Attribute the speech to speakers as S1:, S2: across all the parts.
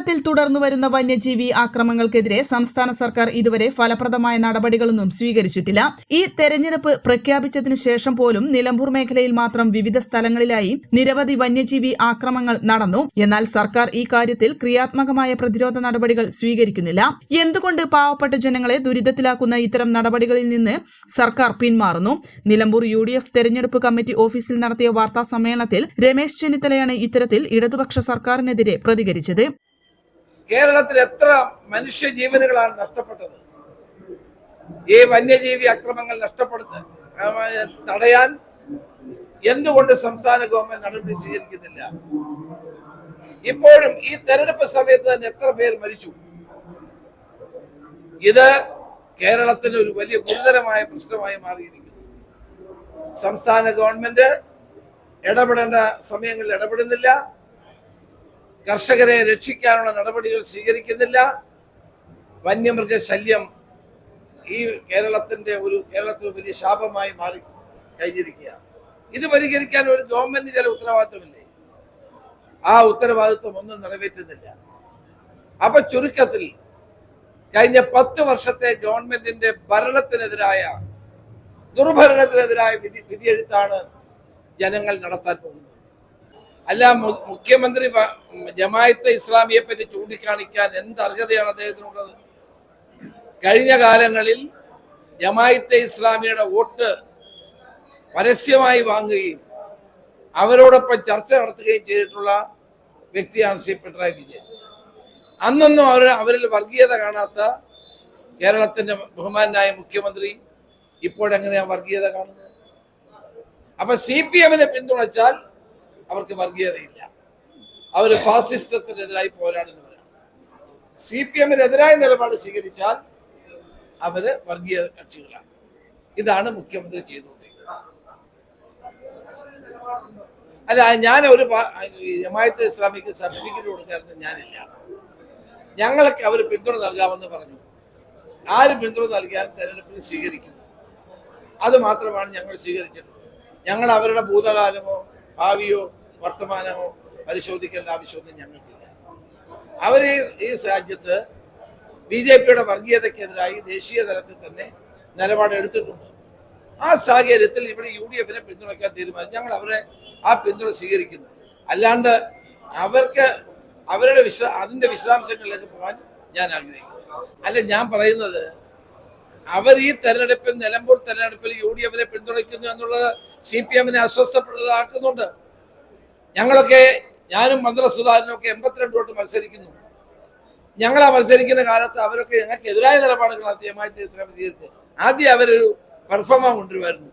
S1: കേരളത്തിൽ തുടർന്നു വരുന്ന വന്യജീവി ആക്രമങ്ങൾക്കെതിരെ സംസ്ഥാന സർക്കാർ ഇതുവരെ ഫലപ്രദമായ നടപടികളൊന്നും സ്വീകരിച്ചിട്ടില്ല. ഈ തെരഞ്ഞെടുപ്പ് പ്രഖ്യാപിച്ചതിനു ശേഷം പോലും നിലമ്പൂർ മേഖലയിൽ മാത്രം വിവിധ സ്ഥലങ്ങളിലായി നിരവധി വന്യജീവി ആക്രമങ്ങൾ നടന്നു. എന്നാൽ സർക്കാർ ഈ കാര്യത്തിൽ ക്രിയാത്മകമായ പ്രതിരോധ നടപടികൾ സ്വീകരിക്കുന്നില്ല. എന്തുകൊണ്ട് പാവപ്പെട്ട ജനങ്ങളെ ദുരിതത്തിലാക്കുന്ന ഇത്തരം നടപടികളിൽ നിന്ന് സർക്കാർ പിന്മാറുന്നു? നിലമ്പൂർ യു ഡി എഫ് തെരഞ്ഞെടുപ്പ് കമ്മിറ്റി ഓഫീസിൽ നടത്തിയ വാർത്താ സമ്മേളനത്തിൽ രമേശ് ചെന്നിത്തലയാണ് ഇത്തരത്തിൽ ഇടതുപക്ഷ സർക്കാരിനെതിരെ പ്രതികരിച്ചത്.
S2: കേരളത്തിൽ എത്ര മനുഷ്യ ജീവനുകളാണ് നഷ്ടപ്പെട്ടത്? ഈ വന്യജീവി അക്രമങ്ങൾ നഷ്ടപ്പെടുത്ത തടയാൻ എന്തുകൊണ്ട് സംസ്ഥാന ഗവൺമെന്റ് നടപടി സ്വീകരിക്കുന്നില്ല? ഇപ്പോഴും ഈ തെരഞ്ഞെടുപ്പ് സമയത്ത് തന്നെ എത്ര പേർ മരിച്ചു? ഇത് കേരളത്തിന് ഒരു വലിയ ഗുരുതരമായ പ്രശ്നമായി മാറിയിരിക്കുന്നു. സംസ്ഥാന ഗവൺമെന്റ് ഇടപെടേണ്ട സമയങ്ങളിൽ ഇടപെടുന്നില്ല. കർഷകരെ രക്ഷിക്കാനുള്ള നടപടികൾ സ്വീകരിക്കുന്നില്ല. വന്യമൃഗ ശല്യം ഈ കേരളത്തിന്റെ ഒരു കേരളത്തിൽ വലിയ ശാപമായി മാറി കഴിഞ്ഞിരിക്കുകയാണ്. ഇത് പരിഹരിക്കാൻ ഒരു ഗവൺമെന്റ് ചില ഉത്തരവാദിത്വമില്ലേ ആ ഉത്തരവാദിത്വം ഒന്നും നിറവേറ്റുന്നില്ല. അപ്പൊ ചുരുക്കത്തിൽ കഴിഞ്ഞ പത്ത് വർഷത്തെ ഗവൺമെന്റിന്റെ ഭരണത്തിനെതിരായ ദുർഭരണത്തിനെതിരായ വിധി വിധിയെഴുത്താണ് ജനങ്ങൾ നടത്താൻ പോകുന്നത്. അല്ല മുഖ്യമന്ത്രി ജമായത്തെ ഇസ്ലാമിയെ പറ്റി ചൂണ്ടിക്കാണിക്കാൻ എന്ത് അർഹതയാണ് അദ്ദേഹത്തിനുള്ളത്? കഴിഞ്ഞ കാലങ്ങളിൽ ജമായത്തെ ഇസ്ലാമിയുടെ വോട്ട് പരസ്യമായി വാങ്ങുകയും അവരോടൊപ്പം ചർച്ച നടത്തുകയും ചെയ്തിട്ടുള്ള വ്യക്തിയാണ് ശ്രീ പിണറായി വിജയൻ. അന്നൊന്നും അവർ അവരിൽ വർഗീയത കാണാത്ത കേരളത്തിന്റെ ബഹുമാനായ മുഖ്യമന്ത്രി ഇപ്പോഴെങ്ങനെയാണ് വർഗീയത കാണുന്നത്? അപ്പൊ സി പി എമ്മിനെ പിന്തുണച്ചാൽ അവർക്ക് വർഗീയതയില്ല. അവർ ഫാസിസ്റ്റത്തിനെതിരായി പോരാടുന്നവരാണ്. സി പി എമ്മിനെതിരായ നിലപാട് സ്വീകരിച്ചാൽ അവർ വർഗീയ കക്ഷികളാണ്. ഇതാണ് മുഖ്യമന്ത്രി ചെയ്തുകൊണ്ടിരിക്കുന്നത്. അല്ല ഞാൻ ഒരു ജമായത്ത് ഇസ്ലാമിക്ക് സർട്ടിഫിക്കറ്റ് കൊടുക്കാറുണ്ട് ഞാനില്ല. ഞങ്ങൾക്ക് അവർ പിന്തുണ നൽകാമെന്ന് പറഞ്ഞു. ആര് പിന്തുണ നൽകിയാൽ തെരഞ്ഞെടുപ്പിൽ സ്വീകരിക്കും. അത് മാത്രമാണ് ഞങ്ങൾ സ്വീകരിച്ചിട്ടുള്ളത്. ഞങ്ങൾ അവരുടെ ഭൂതകാലമോ ഭാവിയോ വർത്തമാനമോ പരിശോധിക്കേണ്ട ആവശ്യമൊന്നും ഞങ്ങൾക്കില്ല. അവർ ഈ രാജ്യത്ത് ബി ജെ പിയുടെ വർഗീയതയ്ക്കെതിരായി ദേശീയ തലത്തിൽ തന്നെ നിലപാട് എടുത്തിട്ടുണ്ട്. ആ സാഹചര്യത്തിൽ ഇവിടെ യു ഡി എഫിനെ പിന്തുണയ്ക്കാൻ തീരുമാനിച്ചു. ഞങ്ങൾ അവരെ ആ പിന്തുണ സ്വീകരിക്കുന്നു. അല്ലാണ്ട് അവർക്ക് അവരുടെ വിശ അതിന്റെ വിശദാംശങ്ങളിലേക്ക് പോകാൻ ഞാൻ ആഗ്രഹിക്കുന്നു. അല്ല ഞാൻ പറയുന്നത് അവർ ഈ തെരഞ്ഞെടുപ്പിൽ നിലമ്പൂർ തെരഞ്ഞെടുപ്പിൽ യു ഡി എഫിനെ പിന്തുണയ്ക്കുന്നു എന്നുള്ളത് സി പി എമ്മിനെ അസ്വസ്ഥപ്പെടുന്നതാക്കുന്നുണ്ട് ഞങ്ങളൊക്കെ ഞാനും മന്ത്രസുധാരനും ഒക്കെ എൺപത്തിരണ്ട് വോട്ട് മത്സരിക്കുന്നു. ഞങ്ങൾ ആ മത്സരിക്കുന്ന കാലത്ത് അവരൊക്കെ ഞങ്ങൾക്ക് എതിരായ നിലപാടുകൾ ആദ്യമായി സ്വീകരിച്ച് ആദ്യം അവരൊരു പെർഫോമ കൊണ്ടുവരുമായിരുന്നു.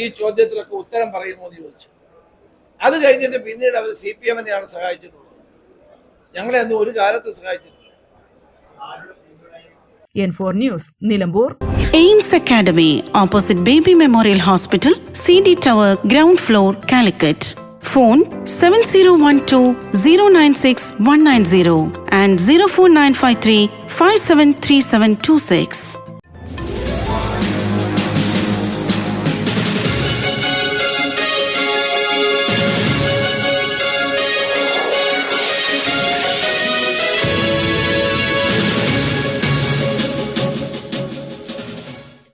S2: ഈ ചോദ്യത്തിലൊക്കെ ഉത്തരം പറയുമോ എന്ന് ചോദിച്ചു. അത് കഴിഞ്ഞിട്ട് പിന്നീട് അവർ സി പി എമ്മിനെയാണ് സഹായിച്ചിട്ടുള്ളത്. ഞങ്ങളെ അന്ന് ഒരു കാലത്ത് സഹായിച്ചിട്ടില്ല.
S1: N four news Nilambur.
S3: Aims academy opposite baby memorial hospital C D tower ground floor Calicut. Phone 7012-096-190 and 04953-573726.